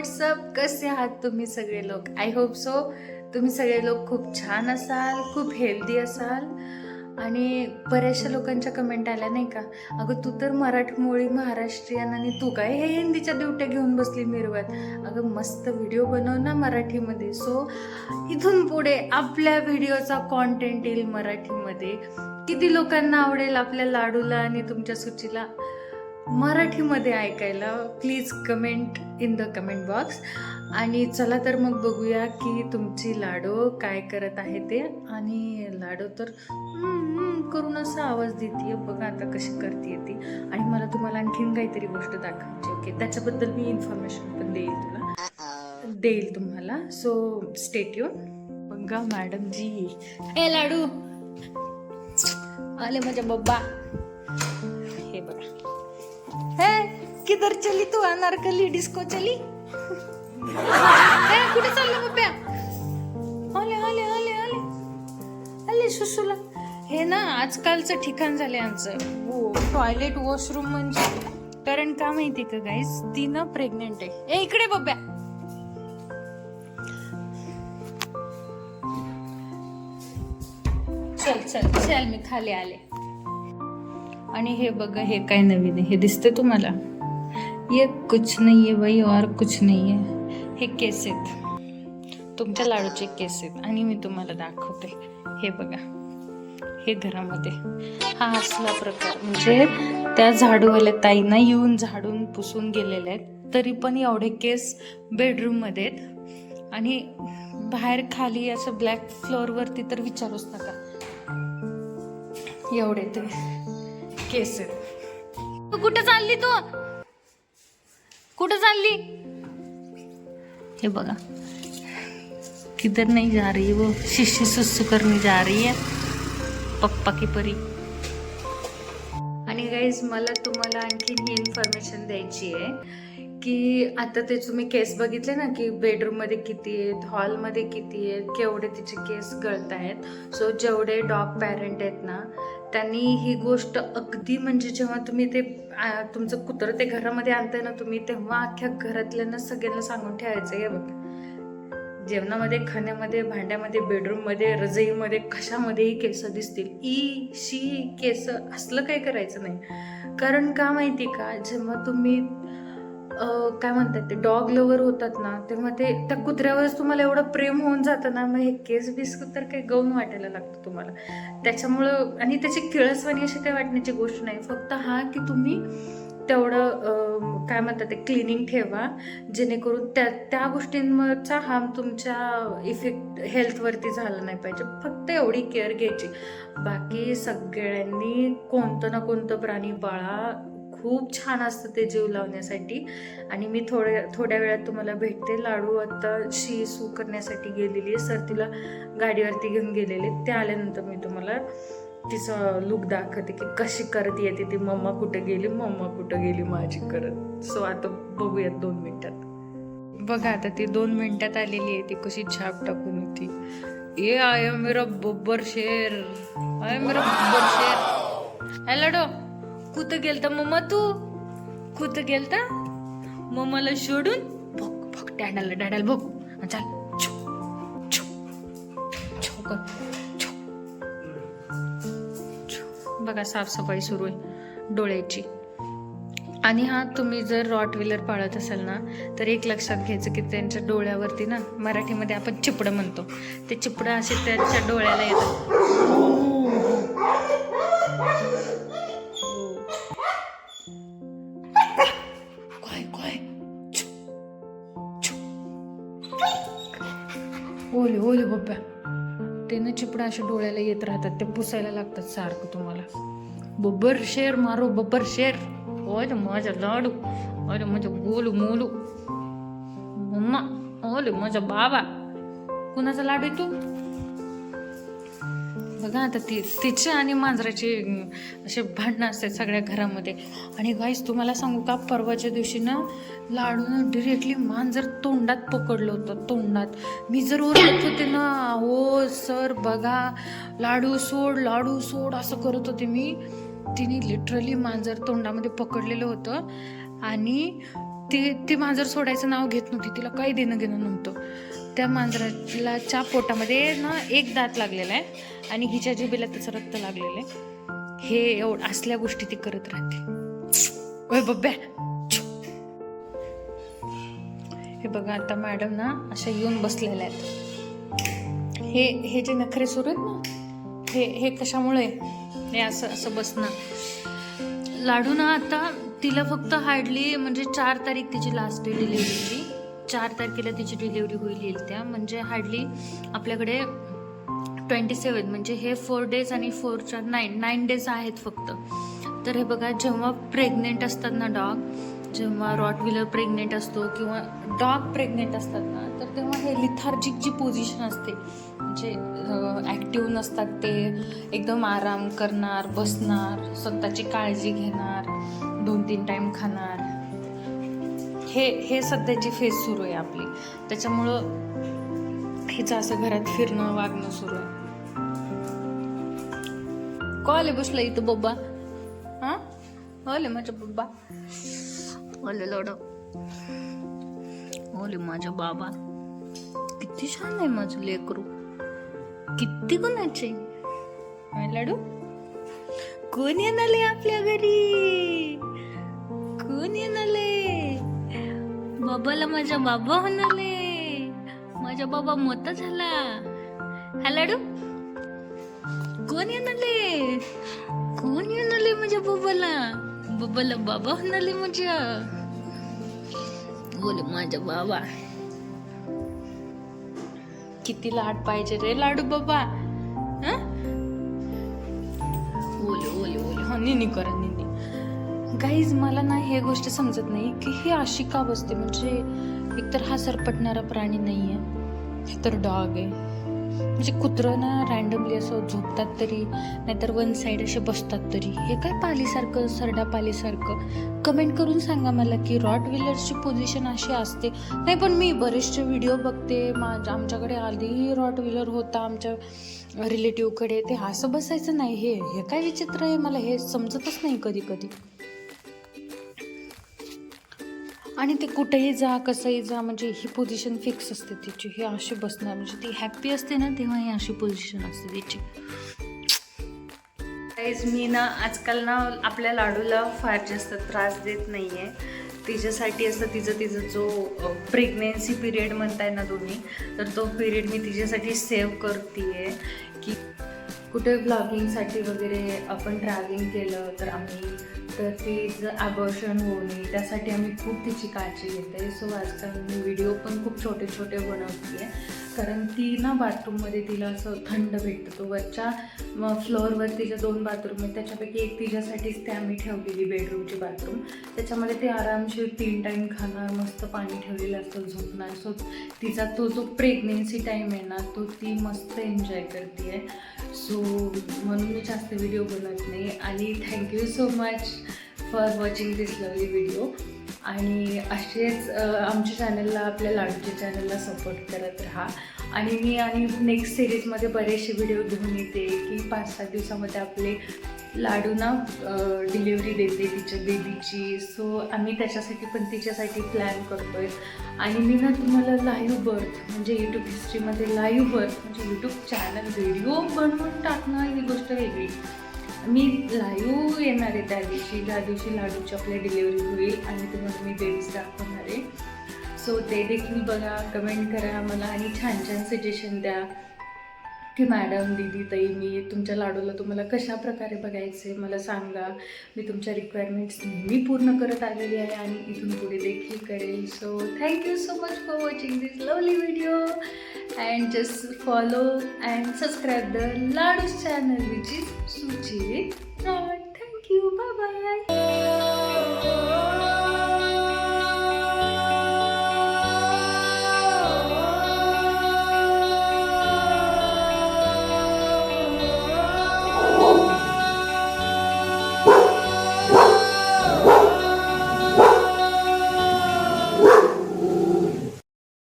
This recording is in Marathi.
व्हॉट्सअप कसे आहात तुम्ही सगळे लोक? आय होप सो तुम्ही सगळे लोक खूप छान असाल खूप हेल्दी असाल. आणि बऱ्याचशा लोकांच्या कमेंट आल्या नाही का? अगं तू तर मराठमोळी महाराष्ट्रीयन आणि तू काय हे हिंदीच्या ड्युट्या घेऊन बसली मिरवत? अगं मस्त व्हिडिओ बनव ना मराठीमध्ये. सो इथून पुढे आपल्या व्हिडिओचा कॉन्टेंट येईल मराठीमध्ये. किती लोकांना आवडेल आपल्या लाडूला आणि तुमच्या सूचीला? मराठीमध्ये ऐकायला please comment in the comment box आणि चला तर मग बघूया की तुमची लाडो काय करत आहे ते. आणि लाडो तर करून असा आवाज देते बघा आता कशी करते ती. आणि मला तुम्हाला आणखीन काहीतरी गोष्ट दाखवायची ओके? त्याच्याबद्दल मी इन्फॉर्मेशन पण देईल तुला. देईल तुम्हाला. सो स्टेट्यून बघा मॅडम जी ए लाडू! आले माझ्या बब्बा. हे बघा. हे? किधर चली तू? अनारकली डिस्को चली? हे कुठे चाललं बब्या आले आले आले आले. आले सुसूला हे ना आजकालचं ठिकाण झालं यांचं हो टॉयलेट वॉशरूम म्हणजे. कारण का माहिती का गाईस ती ना प्रेग्नेंट आहे. ए इकडे बब्या चल चल चल मी खाली आले. आणि हे बघा हे काय नवीन आहे? हे दिसतंय तुम्हाला? ये कुछ नाही आहे बाई और कुछ नाही आहे. हे केस आहेत. तुमच्या लाडूचे केस आहेत आणि मी तुम्हाला दाखवते. हे बघा हे घरामध्ये. हा असला प्रकार. म्हणजे त्या झाडूवाल्या ताईंना येऊन झाडून पुसून गेलेले आहेत. तरी पण एवढे केस बेडरूममध्ये आहेत. आणि बाहेर खाली असं ब्लॅक फ्लोअरवरती तर विचारूच नका. एवढे ते. केस आहेत. तू कुठं चालली तू? कुठं चालली? हे बघा. किधर नहीं जा रही वो? शिष्य सुसु करने जा रही है. पप्पा की परी. आणि गाईज मला तुम्हाला आणखीन ही इन्फॉर्मेशन द्यायची आहे की आता ते तुम्ही केस बघितले ना की बेडरूममध्ये किती आहेत हॉलमध्ये किती आहेत केवढे तिचे केस गळत आहेत सो जेवढे डॉग पॅरेंट आहेत ना त्यांनी ही गोष्ट अगदी म्हणजे जेव्हा तुम्ही ते तुमचं कुत्रं ते घरामध्ये आणताय ना तुम्ही तेव्हा अख्ख्या घरातल्यांना सगळ्यांना सांगून ठेवायचं हे बघ. जेवणामध्ये खाण्यामध्ये भांड्यामध्ये बेडरूममध्ये रजईमध्ये कशामध्येही केस दिसतील. ई शी केस असलं काही करायचं नाही. कारण का माहिती का? जेव्हा तुम्ही काय म्हणतात ते डॉग लवर होतात ना तेव्हा ते त्या कुत्र्यावरच तुम्हाला एवढं प्रेम होऊन जातं ना मग हे केस बिस्कुट तर काही गौन वाटायला लागतं तुम्हाला. त्याच्यामुळं आणि त्याची किळसवाणी अशी काही वाटण्याची गोष्ट नाही. फक्त हा की तुम्ही तेवढं काय म्हणतात ते क्लिनिंग ठेवा जेणेकरून त्या त्या गोष्टींवरचा हार्म तुमच्या इफेक्ट हेल्थवरती झाला नाही पाहिजे. फक्त एवढी केअर घ्यायची. बाकी सगळ्यांनी कोणतं ना कोणतं प्राणी बाळा खूप छान असतं ते जीव लावण्यासाठी. आणि मी थोड्या थोड्या वेळात तुम्हाला भेटते. लाडू आता शी सू करण्यासाठी गेलेली आहे. सर तिला गाडीवरती घेऊन गेलेले ते आल्यानंतर मी तुम्हाला तिचं लुक दाखवते की कशी करत येते ती. मम्मा कुठं गेली? मम्मा कुठं गेली माझी करत? सो आता बघूयात दोन मिनिटात. बघा आता ती दोन मिनिटात आलेली आहे. ती कशी छाप टाकून होती. ए आय मेरा बब्बर शेर आय मेरा बब्बर शेर हॅलो डो कुठं गेलता मम्मा तू? कुठं गेलता? मम्माला सोडून भोक भोक डॅडाला डॅडाला भोक. चाल बघा साफसफाई सुरू आहे डोळ्याची. आणि हा तुम्ही जर रॉट व्हीलर पाळत असाल ना तर एक लक्षात घ्यायचं की त्यांच्या डोळ्यावरती ना मराठीमध्ये आपण चिपडं म्हणतो. ते चिपडं असे त्यांच्या डोळ्याला येतात. 乖乖。啾啾。ओले ओले ओले बब्या ते ना चिपडा अशा डोळ्याला येत राहतात ते पुसायला लागतात सारखं तुम्हाला. बब्बर शेर मारो बब्बर शेर. ओले माझा लाडू. ओले माझा गोलू मोलू. मम्मा ओले माझा बाबा. कुणाचा लाडू आहे तू? बघा आता ती तिची आणि मांजराचे असे भांडणं असतात सगळ्या घरामध्ये. आणि गाईस तुम्हाला सांगू का परवाच्या दिवशी ना लाडून डिरेक्टली मांजर तोंडात पकडलं होतं तोंडात. मी जर ओरडत होते ना हो सर बघा लाडू सोड लाडू सोड असं करत होते मी. तिने लिटरली मांजर तोंडामध्ये पकडलेलं होतं. आणि ते ती मांजर सोडायचं नाव घेत नव्हती तिला काही देणं घेणं नव्हतं. त्या मांजराला च्या पोटामध्ये ना एक दात लागलेला आहे आणि हिच्या जिबेला त्याचं रक्त लागलेलं आहे. हे एवढं असल्या गोष्टी ती करत राहते. ओय बब्या हे बघा आता मॅडम ना अशा येऊन बसलेल्या आहेत. हे हे जे नखरे सुरू आहेत ना हे हे कशामुळे? हे असं असं बसणं लाडू ना आता तिला फक्त हार्डली म्हणजे चार तारीख तिची लास्ट डे डिलिव्हरीची चार तारखेला तिची डिलिव्हरी होईल येईल त्या. म्हणजे हार्डली आपल्याकडे ट्वेंटी सेवन म्हणजे हे फोर डेज आणि फोर चार नाईन नाईन डेज आहेत फक्त. तर हे बघा जेव्हा प्रेग्नेंट असतात ना डॉग जेव्हा रॉट व्हीलर प्रेग्नेंट असतो किंवा डॉग प्रेग्नेंट असतात ना तर तेव्हा हे लिथार्जिक जी पोझिशन असते. म्हणजे ॲक्टिव्ह नसतात ते एकदम आराम करणार बसणार स्वतःची काळजी घेणार दोन तीन टाईम खाणार. हे हे सध्याची फेज सुरू आहे आपली. त्याच्यामुळं हिचं असं घरात फिरणं वागणं सुरू आहे. कॉल बसला इथं बब्बा? हा? ओले माझ्या बब्बा? ओले लड ओले माझ्या बाबा. किती छान आहे माझं लेकरू. किती गुणाचे. होय लाडू? कोण येणाले आपल्या घरी? कोण येणाले? बाबाला माझ्या बाबा होणाले माझा बाबा मोठा झाला. हा लाडू? कोण येणाले कोण येणाले माझ्या बाबाला? बाबाला बाबा म्हणाले माझ्या. बोले माझा बाबा. किती लाड पाहिजे रे लाडू बाबा. हं? ओले ओले ओले हा निनी काहीच मला ना हे गोष्ट समजत नाही की हे अशी का बसते? म्हणजे एकतर हा सरपटणारा प्राणी नाही आहे हे तर डॉग आहे. म्हणजे कुत्रं ना रँडमली असं झोपतात तरी नाहीतर वन साईड असे बसतात तरी हे काय पालीसारखं सरडा पालीसारखं? कमेंट करून सांगा मला की रॉट व्हीलरची पोझिशन अशी असते. नाही पण मी बरेचसे व्हिडिओ बघते. माझ्या आमच्याकडे आधीही रॉट व्हीलर होता आमच्या रिलेटिव्हकडे ते असं बसायचं नाही. हे हे काय विचित्र आहे? मला हे समजतच नाही कधी कधी आणि ते कुठेही जा कसंही जा म्हणजे ही पोझिशन फिक्स असते तिची. ही अशी बसणार म्हणजे ती हॅप्पी असते ना तेव्हा ही अशी पोझिशन असते तिची. काहीच मी ना आजकाल ना आपल्या लाडूला फार जास्त त्रास देत नाही आहे तिच्यासाठी असं तिचं तिचं जो प्रेग्नेन्सी पिरियड म्हणताय ना तुम्ही तर तो पिरियड मी तिच्यासाठी सेव्ह करते आहे की कुठे ब्लॉगिंगसाठी वगैरे आपण ट्रॅव्हलिंग केलं तर आम्ही तर तिचं आकर्षण होऊ नये त्यासाठी आम्ही खूप तिची काळजी घेते सो आजकाल मी व्हिडिओ पण खूप छोटे छोटे बनवते आहे कारण ती ना बाथरूममध्ये तिला असं थंड भेटतं. तो वरच्या फ्लोअरवर तिच्या दोन बाथरूम आहेत. त्याच्यापैकी एक तिच्यासाठीच ते आम्ही ठेवलेली बेडरूमची बाथरूम. त्याच्यामध्ये ती आरामशीर तीन टाईम खाणार मस्त पाणी ठेवलेलं असतं झोपणार. सो तिचा तो जो प्रेग्नेन्सी टाईम आहे ना तो ती मस्त एन्जॉय करते आहे सो म्हणून मी जास्त व्हिडिओ बनवत नाही. आणि thank you so much for watching this lovely video आणि असेच आमच्या चॅनलला आपल्या लाडूच्या चॅनलला सपोर्ट करत राहा. आणि मी आणि नेक्स्ट सिरीजमध्ये बरेचसे व्हिडिओ घेऊन येते की पाच सात दिवसामध्ये आपले लाडू ना डिलिव्हरी देते तिच्या बेबीची सो आम्ही त्याच्यासाठी पण तिच्यासाठी प्लॅन करतोय. आणि मी ना तुम्हाला लाईव्ह बर्थ म्हणजे यूट्यूब हिस्ट्रीमध्ये लाईव्ह बर्थ म्हणजे यूट्यूब चॅनल व्हिडिओ बनवून टाकणं ही गोष्ट वेगळी. मी लाईव्ह येणार आहे त्या दिवशी. ज्या दिवशी लाडूची आपल्या डिलिव्हरी होईल आणि तुम्हाला मी बेबीज दाखवणार आहे. सो ते देखील बघा कमेंट करा मला आणि छान छान सजेशन द्या. की मॅडम दीदी ताई मी तुमच्या लाडूला तुम्हाला कशा प्रकारे बघायचे मला सांगा. मी तुमच्या रिक्वायरमेंट्स नेहमी पूर्ण करत आलेली आहे आणि इथून पुढे देखील करेल. So thank you so much for watching this lovely video and just follow and subscribe the Laddus channel which is Suchi thank you bye bye